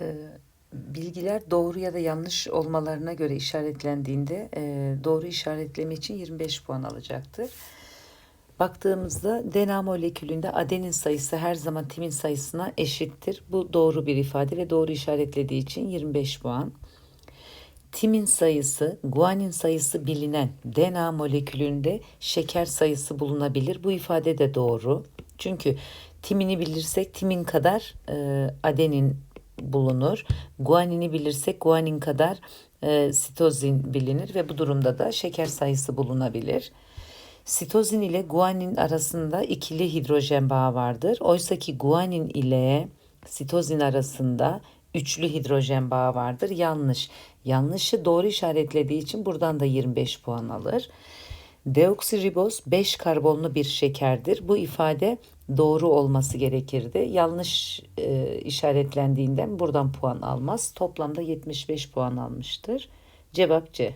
e, bilgiler doğru ya da yanlış olmalarına göre işaretlendiğinde e, doğru işaretleme için 25 puan alacaktır. Baktığımızda DNA molekülünde adenin sayısı her zaman timin sayısına eşittir. Bu doğru bir ifade ve doğru işaretlediği için 25 puan. Timin sayısı, guanin sayısı bilinen DNA molekülünde şeker sayısı bulunabilir. Bu ifade de doğru. Çünkü timini bilirsek timin kadar e, adenin bulunur. Guanini bilirsek guanin kadar e, sitozin bilinir ve bu durumda da şeker sayısı bulunabilir. Sitozin ile guanin arasında ikili hidrojen bağı vardır. Oysa ki guanin ile sitozin arasında üçlü hidrojen bağı vardır. Yanlış. Yanlışı doğru işaretlediği için buradan da 25 puan alır. Deoksiriboz 5 karbonlu bir şekerdir. Bu ifade doğru olması gerekirdi. Yanlış e, işaretlendiğinden buradan puan almaz. Toplamda 75 puan almıştır. Cevap C.